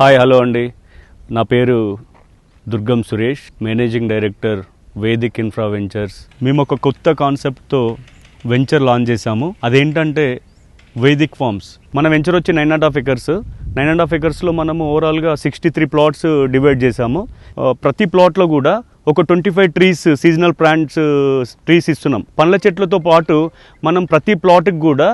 Hi hello అండి. నా పేరు Durgam Suresh managing director Vedic infra ventures. మేము ఒక కొత్త కాన్సెప్ట్తో వెంచర్ లాంచ్ చేశాము. అదేంటంటే వేదిక్ ఫార్మ్స్. మన వెంచర్ వచ్చి nine and half acres. Nine and half ఎకర్స్లో మనము ఓవరాల్గా సిక్స్టీ త్రీ ప్లాట్స్ డివైడ్ చేశాము. ప్రతి ప్లాట్లో కూడా ఒక twenty five trees seasonal plants trees ఇస్తున్నాం. పండ్ల చెట్లతో పాటు మనం ప్రతి ప్లాట్కి కూడా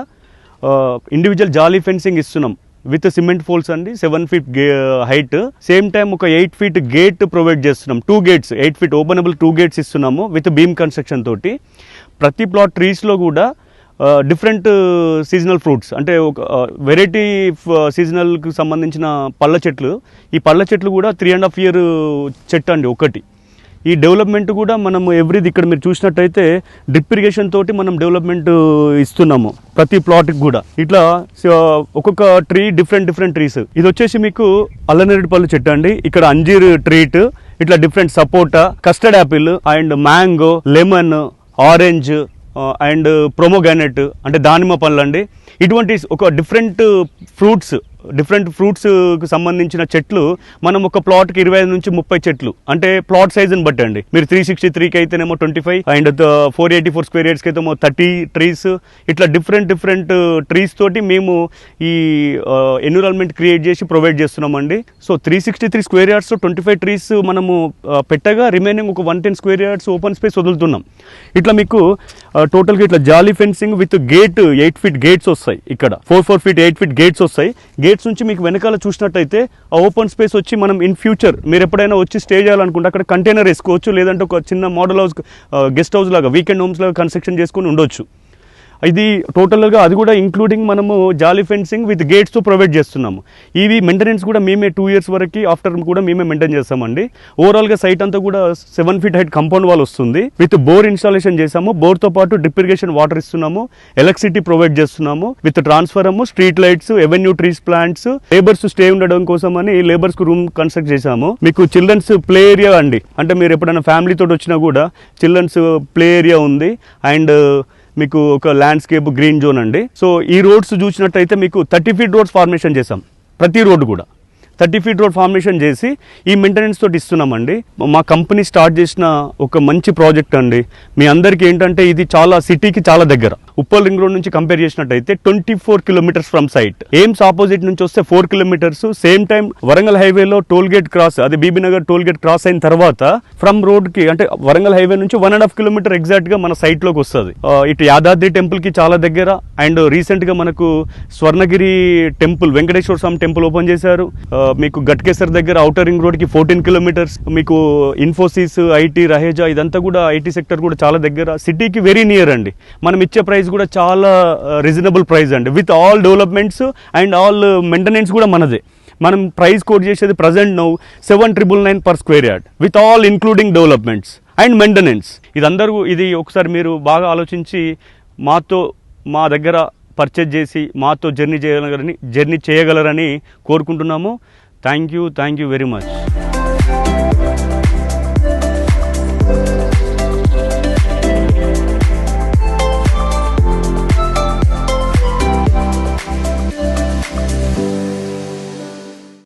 ఇండివిజువల్ జాలీ ఫెన్సింగ్ ఇస్తున్నాం. విత్ సిమెంట్ ఫోల్స్ అండి సెవెన్ ఫీట్ గే హైట్ సేమ్ టైం ఒక ఎయిట్ ఫీట్ గేట్ ప్రొవైడ్ చేస్తున్నాం. Two gates eight feet openable two gates ఇస్తున్నాము విత్ బీమ్ కన్స్ట్రక్షన్ తోటి. ప్రతి ప్లాట్ ట్రీస్లో కూడా డిఫరెంట్ సీజనల్ ఫ్రూట్స్ అంటే ఒక వెరైటీ సీజనల్కి సంబంధించిన పళ్ళ చెట్లు. ఈ పళ్ళ చెట్లు కూడా త్రీ అండ్ హాఫ్ ఇయర్ చెట్టు అండి ఒకటి. ఈ డెవలప్మెంట్ కూడా మనం ఎవ్రీది ఇక్కడ మీరు చూసినట్టయితే డ్రిప్ ఇరిగేషన్ తోటి మనం డెవలప్మెంట్ ఇస్తున్నాము ప్రతి ప్లాట్కి కూడా. ఇట్లా ఒక్కొక్క ట్రీ డిఫరెంట్ డిఫరెంట్ ట్రీస్ ఇది వచ్చేసి మీకు అల్లనేరేడు పళ్ళు చెట్టు అండి. ఇక్కడ అంజీర్ ట్రీట్ ఇట్లా different sapota custard apple and mango lemon orange and pomegranate అంటే దానిమ్మ పళ్ళు అండి. ఇటువంటి ఒక డిఫరెంట్ ఫ్రూట్స్ డిఫరెంట్ ఫ్రూట్స్కి సంబంధించిన చెట్లు మనం ఒక ప్లాట్కి ఇరవై ఐదు నుంచి ముప్పై చెట్లు. అంటే ప్లాట్ సైజ్ని బట్టి అండి. మీరు త్రీ సిక్స్టీ త్రీకి అయితేనేమో twenty five and four eighty four square ఇయర్స్కి అయితే థర్టీ ట్రీస్ ఇట్లా డిఫరెంట్ డిఫరెంట్ ట్రీస్ తోటి మేము ఈ uh, ఎన్విరాన్మెంట్ క్రియేట్ చేసి ప్రొవైడ్ చేస్తున్నామండి. So three sixty three square yards twenty five trees మనము uh, పెట్టగా రిమైనింగ్ ఒక one ten square yards open space వదులుతున్నాం. ఇట్లా మీకు uh, టోటల్గా ఇట్లా jaali fencing with gate eight feet gates వస్తాయి ఇక్కడ. Four four feet eight feet gates వస్తాయి. గేట్స్ నుంచి మీకు వెనకాల చూసినట్టయితే ఆ ఓపెన్ స్పేస్ వచ్చి మనం ఇన్ ఫ్యూచర్ మీరు ఎప్పుడైనా వచ్చి స్టే చేయాలనుకుంటే అక్కడ కంటైనర్ వేసుకోవచ్చు లేదంటే ఒక చిన్న మోడల్ హౌస్ గెస్ట్ హౌస్ లాగా వీకెండ్ హోమ్స్ లాగా కన్స్ట్రక్షన్ చేసుకుని ఉండొచ్చు. ఇది టోటల్గా అది కూడా ఇంక్లూడింగ్ మనము జాలీ ఫెన్సింగ్ విత్ గేట్స్తో ప్రొవైడ్ చేస్తున్నాము. ఇవి మెయింటెనెన్స్ కూడా మేమే టూ ఇయర్స్ వరకు ఆఫ్టర్ కూడా మేమే మెయింటైన్ చేస్తామండి. ఓవరాల్గా సైట్ అంతా కూడా seven feet height compound wall వస్తుంది. విత్ బోర్ ఇన్స్టాలేషన్ చేసాము బోర్తో పాటు డ్రిప్ ఇరిగేషన్ వాటర్ ఇస్తున్నాము. ఎలక్ట్రిసిటీ ప్రొవైడ్ చేస్తున్నాము. With ట్రాన్స్ఫరము street lights avenue trees plants labours stay ఉండడం కోసం అని లేబర్స్కు రూమ్ కన్స్ట్రక్ట్ చేసాము మీకు చిల్డ్రన్స్ ప్లే ఏరియా అండి. అంటే మీరు ఎప్పుడైనా ఫ్యామిలీ తోటి వచ్చినా కూడా చిల్డ్రన్స్ ప్లే ఏరియా ఉంది. అండ్ మీకు ఒక ల్యాండ్స్కేప్ గ్రీన్ జోన్ అండి. సో ఈ రోడ్స్ చూసినట్టయితే మీకు థర్టీ ఫీట్ రోడ్స్ ఫార్మేషన్ చేసాం ప్రతి రోడ్డు కూడా. థర్టీ ఫీట్ రోడ్ ఫార్మేషన్ చేసి ఈ మెయింటెనెన్స్ తోటి ఇస్తున్నామండి. మా కంపెనీ స్టార్ట్ చేసిన ఒక మంచి ప్రాజెక్ట్ అండి. మీ అందరికీ ఏంటంటే ఇది చాలా సిటీకి చాలా దగ్గర. ఉప్పల్ రింగ్ రోడ్ నుంచి కంపేర్ చేసినట్టయితే twenty four kilometres from site AIIMS opposite నుంచి వస్తే four kilometres same time Warangal హైవేలో టోల్ గేట్ క్రాస్ అది బీబీనగర్ టోల్ గేట్ క్రాస్ అయిన తర్వాత ఫ్రమ్ రోడ్కి అంటే వరంగల్ హైవే నుంచి వన్ అండ్ హాఫ్ కిలోమీటర్ ఎగ్జాక్ట్గా మన సైట్లోకి వస్తుంది. ఇటు యాదాద్రి టెంపుల్కి చాలా దగ్గర అండ్ రీసెంట్గా మనకు Swarnagiri temple Venkateswara Swamy temple open చేశారు. మీకు గట్కేసర్ దగ్గర అవుటర్ రింగ్ రోడ్కి ఫోర్టీన్ కిలోమీటర్స్ మీకు ఇన్ఫోసిస్ ఐటీ రహేజా ఇదంతా కూడా ఐటీ సెక్టర్ కూడా చాలా దగ్గర సిటీకి వెరీ నియర్ అండి. మనం ఇచ్చే ప్రైస్ కూడా చాలా రీజనబుల్ ప్రైస్ అండి. With all developments and all maintenance కూడా మనదే. మనం ప్రైస్ కోడ్ చేసేది present now seven triple nine per square yard with all including developments and maintenance ఇదందరూ ఇది ఒకసారి మీరు బాగా ఆలోచించి మాతో మా దగ్గర పర్చేజ్ చేసి మాతో జర్నీ చేయగలరని జర్నీ చేయగలరని కోరుకుంటున్నాము. Thank you thank you very much